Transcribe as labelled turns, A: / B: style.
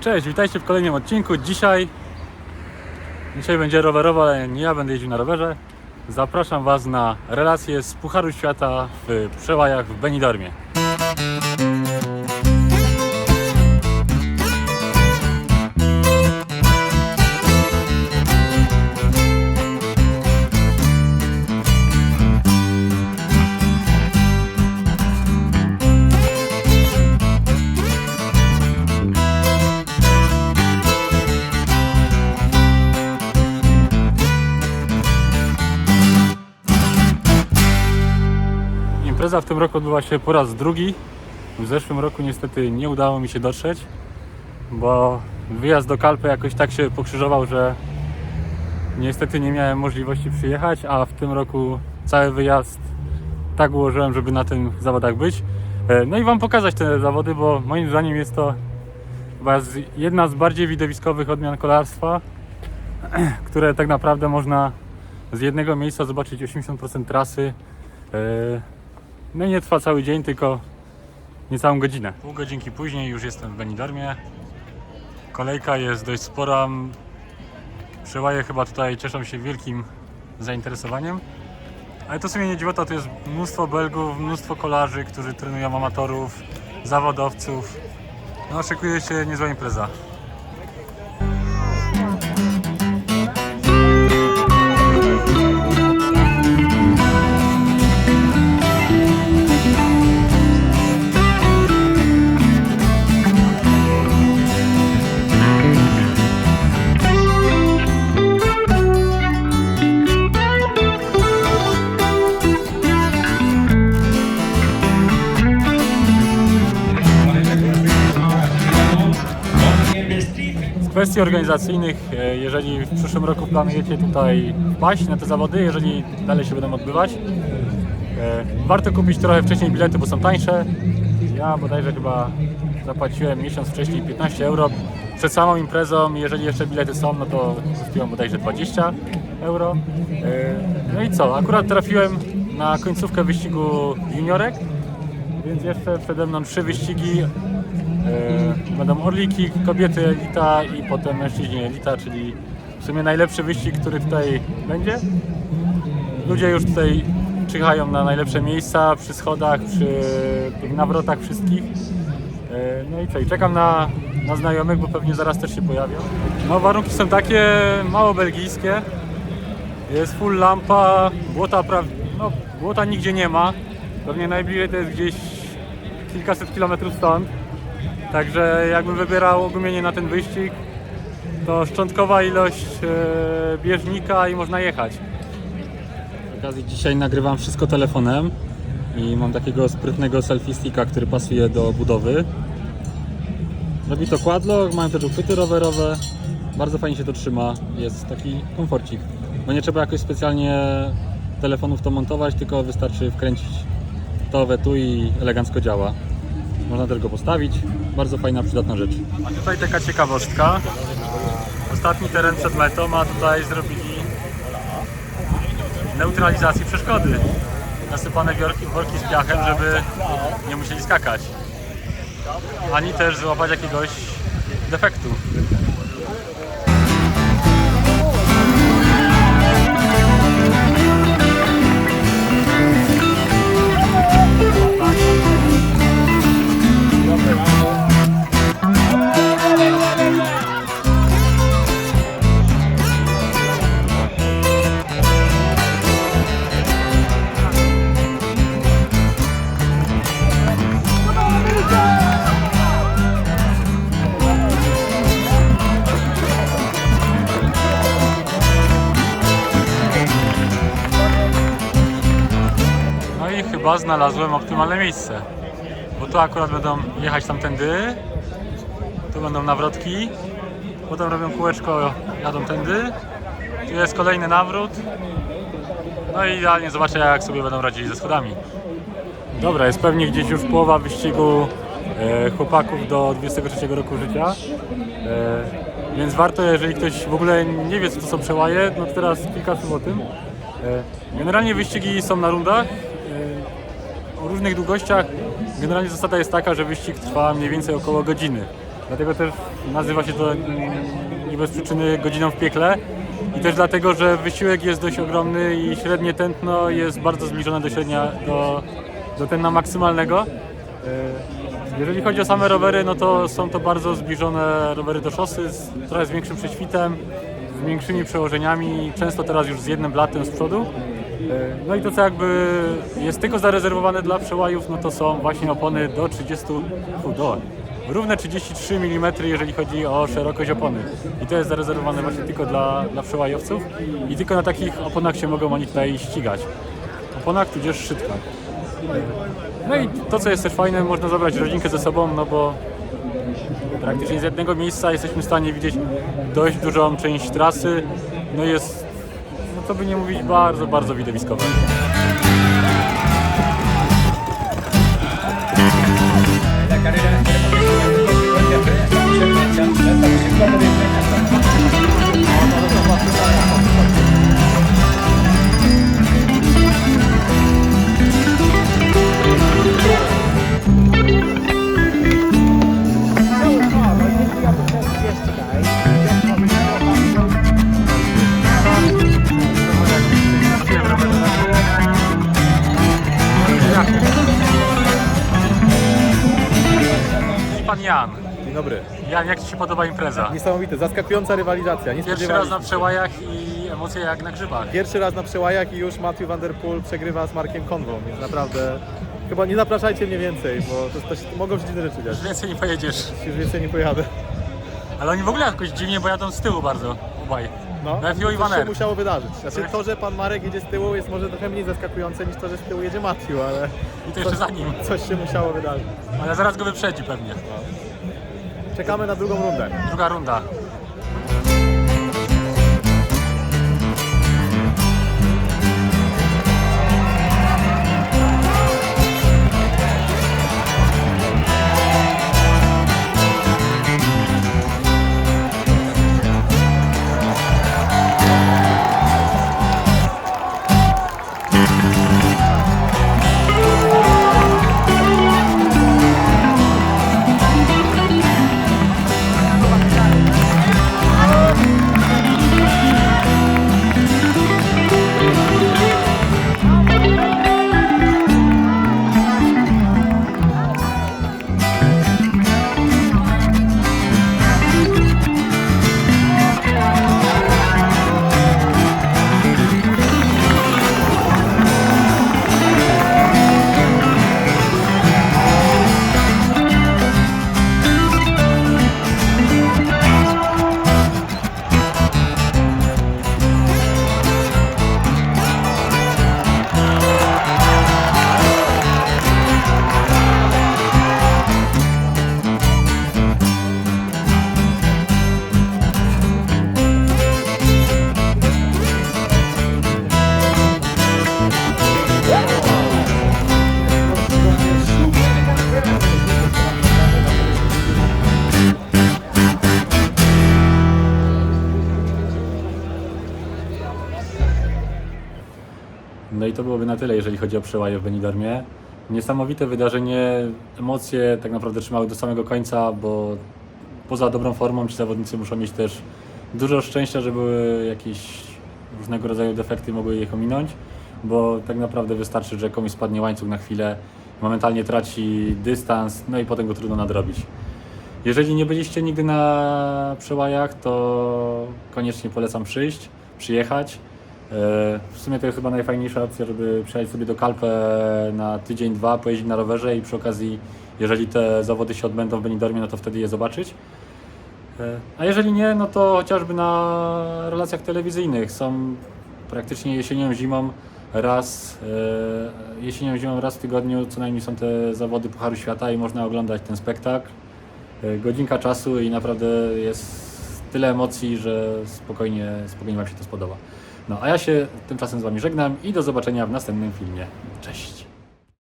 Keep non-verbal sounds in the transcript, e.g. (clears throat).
A: Cześć, witajcie w kolejnym odcinku. Dzisiaj, dzisiaj będzie rowerowo, ale nie ja będę jeździł na rowerze. Zapraszam Was na relacje z Pucharu Świata w przełajach w Benidormie. Impreza w tym roku odbyła się po raz drugi. W zeszłym roku niestety nie udało mi się dotrzeć, bo wyjazd do Kalpy jakoś tak się pokrzyżował, że niestety nie miałem możliwości przyjechać, a w tym roku cały wyjazd tak ułożyłem, żeby na tych zawodach być. E, No i Wam pokazać te zawody, bo moim zdaniem jest to chyba jedna z bardziej widowiskowych odmian kolarstwa, (clears throat) które tak naprawdę można z jednego miejsca zobaczyć 80% trasy. No nie trwa cały dzień, tylko niecałą godzinę. Pół godzinki później już jestem w Benidormie. Kolejka jest dość spora. Przełaje chyba tutaj cieszą się wielkim zainteresowaniem. Ale to w sumie nie dziwota, to jest mnóstwo Belgów, mnóstwo kolarzy, którzy trenują amatorów, zawodowców. No szykuje się niezła impreza. Kwestii organizacyjnych, e, jeżeli w przyszłym roku planujecie tutaj paść na te zawody, jeżeli dalej się będą odbywać, e, warto kupić trochę wcześniej bilety, bo są tańsze. Ja bodajże chyba zapłaciłem miesiąc wcześniej 15 euro. Przed samą imprezą, jeżeli jeszcze bilety są, no to kosztują bodajże 20 euro. E, No i co, akurat trafiłem na końcówkę wyścigu juniorek, więc jeszcze przede mną trzy wyścigi. E, Będą orliki, kobiety elita i potem mężczyźni elita, czyli w sumie najlepszy wyścig, który tutaj będzie. Ludzie już tutaj czyhają na najlepsze miejsca przy schodach, przy tych nawrotach wszystkich. E, No i co, i czekam na, na znajomych, bo pewnie zaraz też się pojawią. No warunki są takie mało belgijskie. Jest full lampa, błota, pra... no, błota nigdzie nie ma. Pewnie najbliżej to jest gdzieś kilkaset kilometrów stąd. Także jakbym wybierał ogumienie na ten wyścig, to szczątkowa ilość e, bieżnika i można jechać. Z okazji dzisiaj nagrywam wszystko telefonem i mam takiego sprytnego selfie sticka, który pasuje do budowy. Robi to quadlock, mają też uchwyty rowerowe. Bardzo fajnie się to trzyma, jest taki komforcik. Bo nie trzeba jakoś specjalnie telefonów to montować, tylko wystarczy wkręcić to we tu i elegancko działa. Można go postawić. Bardzo fajna, przydatna rzecz. A tutaj taka ciekawostka. Ostatni teren przed metą, a tutaj zrobili neutralizację przeszkody. Nasypane wiorki, worki z piachem, żeby nie musieli skakać. Ani też złapać jakiegoś defektu. Chyba znalazłem optymalne miejsce. Bo tu akurat będą jechać tamtędy, tu będą nawrotki, potem robią kółeczko, jadą tędy, tu jest kolejny nawrót. No i idealnie zobaczę jak sobie będą radzili ze schodami. Dobra, jest pewnie gdzieś już połowa wyścigu e, chłopaków do 23 roku życia. E, więc warto, jeżeli ktoś w ogóle nie wie co to są przełaje, no to teraz kilka słów o tym. E, generalnie wyścigi są na rundach. O różnych długościach. Generalnie zasada jest taka, że wyścig trwa mniej więcej około godziny. Dlatego też nazywa się to mm, nie bez przyczyny godziną w piekle. I też dlatego, że wysiłek jest dość ogromny i średnie tętno jest bardzo zbliżone do średnia, do, do tętna maksymalnego. E, Jeżeli chodzi o same rowery, no to są to bardzo zbliżone rowery do szosy z trochę z większym prześwitem, z większymi przełożeniami, często teraz już z jednym blatem z przodu. E, No i to co jakby jest tylko zarezerwowane dla przełajów, no to są właśnie opony do 30, fu, do równe 33 mm, jeżeli chodzi o szerokość opony. I to jest zarezerwowane właśnie tylko dla, dla przełajowców i tylko na takich oponach się mogą oni tutaj ścigać. Oponach tudzież szytkach. No i to co jest też fajne, można zabrać rodzinkę ze sobą, no bo praktycznie z jednego miejsca jesteśmy w stanie widzieć dość dużą część trasy. No jest, no to by nie mówić, bardzo, bardzo
B: carrera
A: Jan.
C: Dzień dobry.
A: Jan, jak Ci się podoba impreza?
C: Niesamowite, zaskakująca rywalizacja. Nie
A: Pierwszy raz
C: spodziewaliśmy
A: na
C: się.
A: przełajach i emocje jak na grzybach.
C: Pierwszy raz na przełajach i już Matthew Van Der Poel przegrywa z Markiem Konwą, więc naprawdę chyba nie zapraszajcie mnie więcej, bo to, to się, mogą się dziwne rzeczy dziać.
A: Już więcej nie pojedziesz.
C: Już więcej nie pojadę.
A: Ale oni w ogóle jakoś dziwnie, bo jadą z tyłu bardzo, obaj.
C: No,
A: Van
C: coś się
A: Aert.
C: musiało wydarzyć. Znaczy
A: Tak.
C: to, że pan Marek jedzie z tyłu jest może trochę mniej zaskakujące niż to, że z tyłu jedzie Matthew, ale
A: I to jeszcze za nim.
C: coś się musiało wydarzyć.
A: Ale zaraz go wyprzedzi pewnie.
C: Czekamy na drugą rundę.
A: Druga runda. No i to byłoby na tyle, jeżeli chodzi o przełaje w Benidormie. Niesamowite wydarzenie, emocje tak naprawdę trzymały do samego końca, bo poza dobrą formą ci zawodnicy muszą mieć też dużo szczęścia, żeby jakieś różnego rodzaju defekty mogły ich ominąć, bo tak naprawdę wystarczy, że komuś spadnie łańcuch na chwilę, momentalnie traci dystans, no i potem go trudno nadrobić. Jeżeli nie byliście nigdy na przełajach, to koniecznie polecam przyjść, przyjechać. E, W sumie to jest chyba najfajniejsza opcja, żeby przyjechać sobie do Kalpę na tydzień, dwa, pojeździć na rowerze i przy okazji, jeżeli te zawody się odbędą w Benidormie, no to wtedy je zobaczyć. E, A jeżeli nie, no to chociażby na relacjach telewizyjnych są praktycznie jesienią, zimą raz, e, jesienią, zimą raz w tygodniu co najmniej są te zawody Pucharu Świata i można oglądać ten spektakl. Godzinka czasu i naprawdę jest tyle emocji, że spokojnie, spokojnie Wam się to spodoba. No a ja się tymczasem z Wami żegnam i do zobaczenia w następnym filmie. Cześć!